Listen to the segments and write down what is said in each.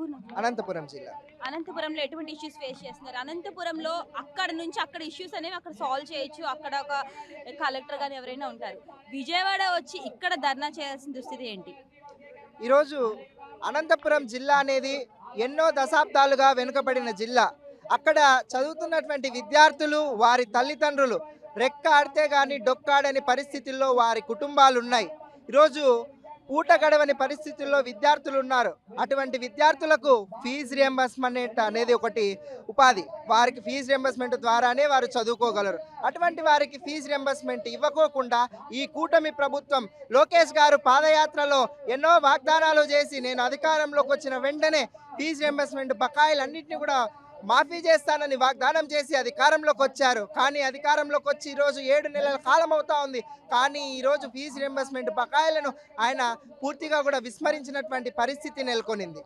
ఊరు? అనంతపురం జిల్లా. అనంతపురంలో ఎటువంటి ఇష్యూస్ ఫేస్ చేస్తున్నారు? అనంతపురంలో అక్కడ నుంచి అక్కడ ఇష్యూస్ అనేవి అక్కడ సాల్వ్ చేయొచ్చు. అక్కడ ఒక కలెక్టర్ కానీ ఎవరైనా ఉంటారు. విజయవాడ వచ్చి ఇక్కడ ధర్నా చేయాల్సిన దుస్థితి ఏంటి? ఈరోజు అనంతపురం జిల్లా అనేది ఎన్నో దశాబ్దాలుగా వెనుకబడిన జిల్లా. అక్కడ చదువుతున్నటువంటి విద్యార్థులు వారి తల్లిదండ్రులు రెక్క ఆడితే కానీ డొక్కాడని పరిస్థితుల్లో వారి కుటుంబాలు ఉన్నాయి. ఈరోజు పూట గడవని పరిస్థితుల్లో విద్యార్థులు ఉన్నారు. అటువంటి విద్యార్థులకు ఫీజు రియంబర్స్మెంట్ అనేది ఒకటి ఉపాధి. వారికి ఫీజు రియంబర్స్మెంట్ ద్వారానే వారు చదువుకోగలరు. అటువంటి వారికి ఫీజు రియంబర్స్మెంట్ ఇవ్వకోకుండా ఈ కూటమి ప్రభుత్వం లోకేష్ గారు పాదయాత్రలో ఎన్నో వాగ్దానాలు చేసి నేను అధికారంలోకి వచ్చిన వెంటనే ఫీజు రియంబర్స్మెంట్ బకాయిలన్నింటినీ కూడా మాఫీ చేస్తానని వాగ్దానం చేసి అధికారంలోకి వచ్చారు. కానీ అధికారంలోకి వచ్చి ఈరోజు ఏడు నెలల కాలం అవుతా ఉంది. కానీ ఈరోజు ఫీజు రింబర్స్మెంట్ బకాయిలను ఆయన పూర్తిగా కూడా విస్మరించినటువంటి పరిస్థితి నెలకొనింది.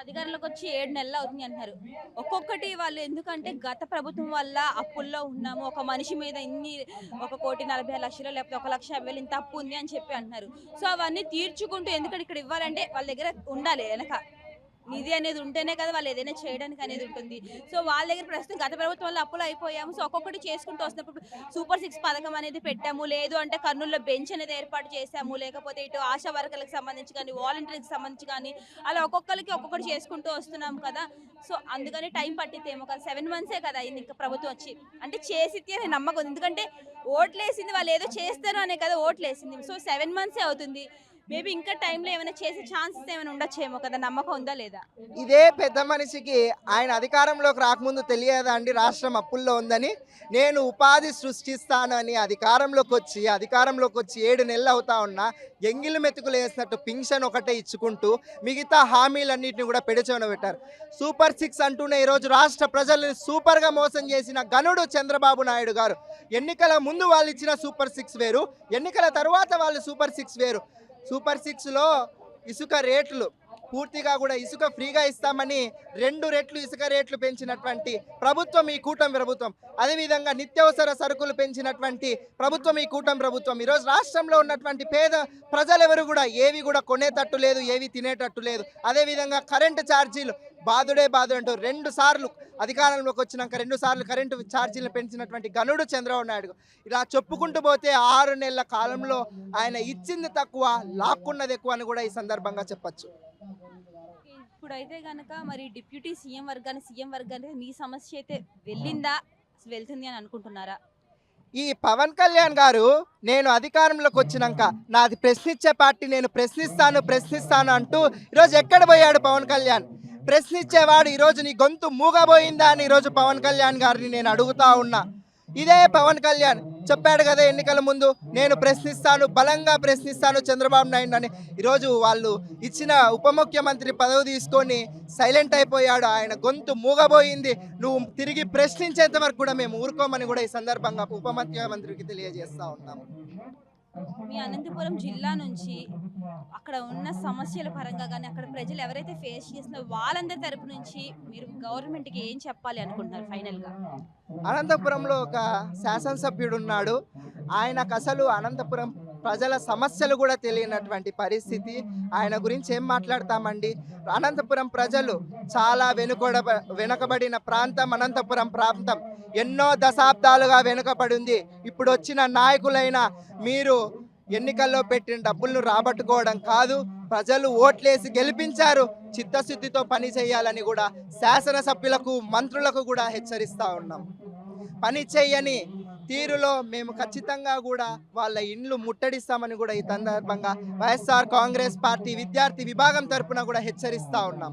అధికారులకు అధికారంలోకి వచ్చి ఏడు నెలలు అవుతుంది అంటున్నారు. ఒక్కొక్కటి వాళ్ళు ఎందుకంటే గత ప్రభుత్వం వల్ల అప్పుల్లో ఉన్నాము. ఒక మనిషి మీద ఇన్ని ఒక కోటి నలభై లక్షలు లేకపోతే ఒక లక్ష యాభై ఇంత అప్పు ఉంది అని చెప్పి అంటున్నారు. సో అవన్నీ తీర్చుకుంటూ ఎందుకంటే ఇక్కడ ఇవ్వాలంటే వాళ్ళ దగ్గర ఉండాలి వెనక. నిధి అనేది ఉంటేనే కదా వాళ్ళు ఏదైనా చేయడానికి అనేది ఉంటుంది. సో వాళ్ళ దగ్గర ప్రస్తుతం గత ప్రభుత్వంలో అప్పులు అయిపోయాము. సో ఒక్కొక్కటి చేసుకుంటూ వస్తున్నప్పుడు సూపర్ సిక్స్ పథకం అనేది పెట్టాము. లేదు అంటే కర్నూలులో బెంచ్ అనేది ఏర్పాటు చేశాము. లేకపోతే ఇటు ఆశా వర్కర్లకు సంబంధించి కానీ వాలంటీర్కి సంబంధించి కానీ అలా ఒక్కొక్కరికి ఒక్కొక్కటి చేసుకుంటూ వస్తున్నాం కదా. సో అందుకని టైం పట్టిద్దేమో కదా. సెవెన్ మంత్సే కదా అయింది ఇంకా ప్రభుత్వం వచ్చి. అంటే చేసిద్ది అనే నమ్మకం ఎందుకంటే ఓట్లేసింది వాళ్ళు ఏదో చేస్తారు అనే కదా ఓట్లేసింది. సో సెవెన్ మంత్సే అవుతుంది. మేబీ ఇంకా టైంలో ఏమైనా చేసే ఛాన్సెస్ ఏమైనా ఉండొచ్చేమో కదా నమ్మకం ఉందా లేదా? ఇదే పెద్ద మనిషికి ఆయన అధికారంలోకి రాకముందు తెలియదా అండి? రాష్ట్రం అప్పుల్లో ఉందని. నేను ఉపాధి సృష్టిస్తాను అని అధికారంలోకి వచ్చి అధికారంలోకి వచ్చి ఏడు నెలలు అవుతా ఉన్నా ఎంగిలి మెతుకులు వేసినట్టు పింఛన్ ఒకటే ఇచ్చుకుంటూ మిగతా హామీలన్నింటినీ కూడా పెడచవన పెట్టారు. సూపర్ సిక్స్ అంటూనే ఈరోజు రాష్ట్ర ప్రజల్ని సూపర్గా మోసం చేసిన గనుడు చంద్రబాబు నాయుడు గారు. ఎన్నికల ముందు వాళ్ళు ఇచ్చిన సూపర్ సిక్స్ వేరు ఎన్నికల తర్వాత వాళ్ళు సూపర్ సిక్స్ వేరు. సూపర్ సిక్స్లో ఇసుక రేట్లు పూర్తిగా కూడా ఇసుక ఫ్రీగా ఇస్తామని రెండు రెట్లు ఇసుక రేట్లు పెంచినటువంటి ప్రభుత్వం ఈ కూటమి ప్రభుత్వం. అదేవిధంగా నిత్యావసర సరుకులు పెంచినటువంటి ప్రభుత్వం ఈ కూటమి ప్రభుత్వం. ఈరోజు రాష్ట్రంలో ఉన్నటువంటి పేద ప్రజలెవరు కూడా ఏవి కూడా కొనేటట్టు లేదు ఏవి తినేటట్టు లేదు. అదేవిధంగా కరెంటు ఛార్జీలు బాధుడే బాధుడు అంటూ రెండు సార్లు అధికారంలోకి వచ్చినాక రెండు సార్లు కరెంటు ఛార్జీలు పెంచినటువంటి గనుడు చంద్రబాబు నాయుడు. ఇలా చెప్పుకుంటూ పోతే ఆరు నెలల కాలంలో ఆయన ఇచ్చింది తక్కువ లాక్కున్నది ఎక్కువ అని కూడా ఈ సందర్భంగా చెప్పొచ్చు. ఇప్పుడైతే కనుక మరి డిప్యూటీ సీఎం వర్గాన్ని సీఎం వర్గానికి మీ సమస్య అయితే వెళ్ళిందా? వెళ్తుంది అని అనుకుంటున్నారా? ఈ పవన్ కళ్యాణ్ గారు నేను అధికారంలోకి వచ్చినాక నాది ప్రశ్నించే పార్టీ నేను ప్రశ్నిస్తాను ప్రశ్నిస్తాను అంటూ ఈరోజు ఎక్కడ పోయాడు పవన్ కళ్యాణ్? ప్రశ్నించేవాడు ఈరోజు నీ గొంతు మూగబోయిందా అని ఈరోజు పవన్ కళ్యాణ్ గారిని నేను అడుగుతా ఉన్నా. ఇదే పవన్ కళ్యాణ్ చెప్పాడు కదా ఎన్నికల ముందు నేను ప్రశ్నిస్తాను బలంగా ప్రశ్నిస్తాను చంద్రబాబు నాయుడు అని. ఈరోజు వాళ్ళు ఇచ్చిన ఉప ముఖ్యమంత్రి పదవి తీసుకొని సైలెంట్ అయిపోయాడు. ఆయన గొంతు మూగబోయింది. నువ్వు తిరిగి ప్రశ్నించేంత వరకు కూడా మేము ఊరుకోమని కూడా ఈ సందర్భంగా ఉప ముఖ్యమంత్రికి తెలియజేస్తా ఉన్నాము. మీ అనంతపురం జిల్లా నుంచి అక్కడ ఉన్న సమస్యల పరంగా కానీ అక్కడ ప్రజలు ఎవరైతే ఫేస్ చేసిన వాళ్ళందరి తరపు నుంచి మీరు గవర్నమెంట్కి ఏం చెప్పాలి అనుకుంటున్నారు ఫైనల్గా అనంతపురంలో ఒక శాసనసభ్యుడు ఉన్నాడు. ఆయనకు అసలు అనంతపురం ప్రజల సమస్యలు కూడా తెలియనటువంటి పరిస్థితి. ఆయన గురించి ఏం మాట్లాడతామండి? అనంతపురం ప్రజలు చాలా వెనుకొడ వెనుకబడిన ప్రాంతం అనంతపురం ప్రాంతం. ఎన్నో దశాబ్దాలుగా వెనుకబడింది. ఇప్పుడు వచ్చిన నాయకులైన మీరు ఎన్నికల్లో పెట్టిన డబ్బులను రాబట్టుకోవడం కాదు ప్రజలు ఓట్లేసి గెలిపించారు చిత్తశుద్ధితో పని చేయాలని కూడా శాసనసభ్యులకు మంత్రులకు కూడా హెచ్చరిస్తా ఉన్నాం. పని చేయని తీరులో మేము ఖచ్చితంగా కూడా వాళ్ళ ఇండ్లు ముట్టడిస్తామని కూడా ఈ సందర్భంగా వైఎస్ఆర్ కాంగ్రెస్ పార్టీ విద్యార్థి విభాగం తరఫున కూడా హెచ్చరిస్తా ఉన్నాం.